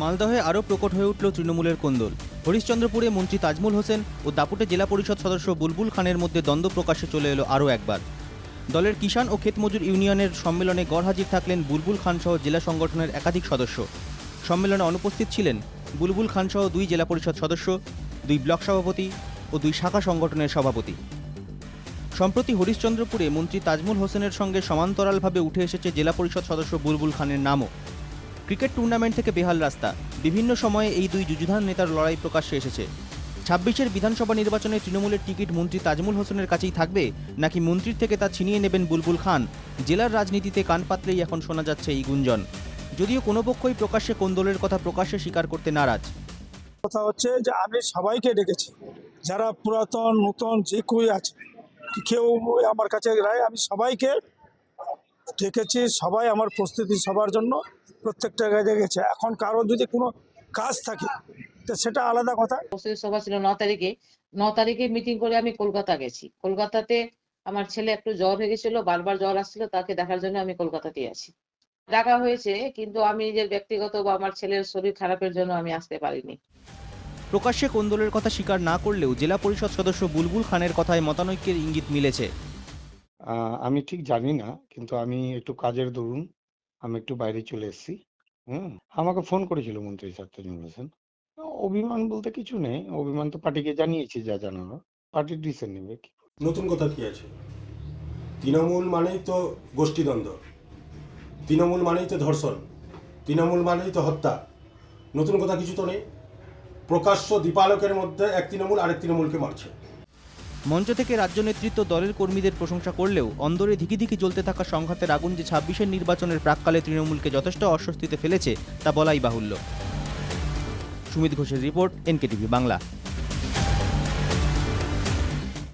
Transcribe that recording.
মালদহে আরও প্রকট হয়ে উঠল তৃণমূলের কোন্দল। হরিশ্চন্দ্রপুরে মন্ত্রী তাজমুল হোসেন ও দাপুটে জেলা পরিষদ সদস্য বুলবুল খানের মধ্যে দ্বন্দ্ব প্রকাশ্যে চলে এলো আরও একবার। দলের কিষাণ ও ক্ষেতমজুর ইউনিয়নের সম্মেলনে গড়হাজির থাকলেন বুলবুল খান সহ জেলা সংগঠনের একাধিক সদস্য। সম্মেলনে অনুপস্থিত ছিলেন বুলবুল খান সহ দুই জেলা পরিষদ সদস্য, দুই ব্লক সভাপতি ও দুই শাখা সংগঠনের সভাপতি। সম্প্রতি হরিশ্চন্দ্রপুরে মন্ত্রী তাজমুল হোসেনের সঙ্গে সমান্তরালভাবে উঠে এসেছে জেলা পরিষদ সদস্য বুলবুল খানের নামও। ক্রিকেট টুর্নামেন্ট থেকে বেহাল রাস্তা। বিভিন্ন সময়ে এই দুই যুযুধান নেতার লড়াই প্রকাশ্যে এসেছে। ছাব্বিশের বিধানসভা নির্বাচনে তৃণমূলের টিকিট মন্ত্রী তাজমুল হোসেনের কাছেই থাকবে, নাকি মন্ত্রীর থেকে তা ছিনিয়ে নেবেন বুলবুল খান? জেলার রাজনীতিতে কান পাতলেই এখন শোনা যাচ্ছে এই গুঞ্জন। যদিও কোনো পক্ষই প্রকাশ্যে কোন্দলের কথা প্রকাশ্যে স্বীকার করতে নারাজ। কথা হচ্ছে যে, আমি সবাইকে ডেকেছি। যারা পুরাতন, নতুন, যে কেউই আছে কেউ আমার কাছে রায়, আমি সবাইকে ডেকেছি, সবাই আমার প্রস্তুতি সবার জন্য। প্রত্যেকটা জায়গায় গেছে। এখন কারও যদি কোনো কাজ থাকে তো সেটা আলাদা কথা। সভা ছিল ন তারিখে। ন তারিখে মিটিং করে আমি কলকাতা গেছি। কলকাতাতে আমার ছেলে একটু জ্বর হয়ে গেছিল বারবার জ্বর আসছিল তাকে দেখার জন্য আমি কলকাতাতে আছি। ডাকা হয়েছে কিন্তু আমি নিজের ব্যক্তিগত বা আমার ছেলের শরীর খারাপের জন্য আমি আসতে পারিনি। প্রকাশ্যে কোন্দলের কথা স্বীকার না করলেও জেলা পরিষদ সদস্য বুলবুল খানের কথায় মতানৈক্যের ইঙ্গিত মিলেছে। আহ, আমি ঠিক জানি না কিন্তু আমি একটু কাজের দরুন। আমি একটু বাইরে চলে এসেছি, হুম? আমাকে ফোন করেছিল মন্ত্রী স্যার তাজমুল হোসেন অভিমান বলতে কিছু নেই, অভিমান তো পার্টিকে জানিয়েছি যা জানানো পার্টি ডিসিশন নেবে। নতুন কথা কি আছে? তৃণমূল মানেই তো গোষ্ঠীদ্বন্দ্ব, তৃণমূল মানেই তো ধর্ষণ, তৃণমূল মানেই তো হত্যা, নতুন কথা কিছু তো নেই। প্রকাশ্য দীপালোকের মধ্যে এক তৃণমূল আরেক তৃণমূলকে মারছে। মঞ্চ থেকে রাজ্য নেতৃত্ব দলের কর্মীদের প্রশংসা করলেও অন্দরে ধিকি ধিকি জ্বলতে থাকা সংঘাতের আগুন যে ছাব্বিশের নির্বাচনের প্রাককালে তৃণমূলকে যথেষ্ট অস্বস্তিতে ফেলেছে, তা বলাই বাহুল্য। সুমিত ঘোষের রিপোর্ট, এনকেটিভি বাংলা।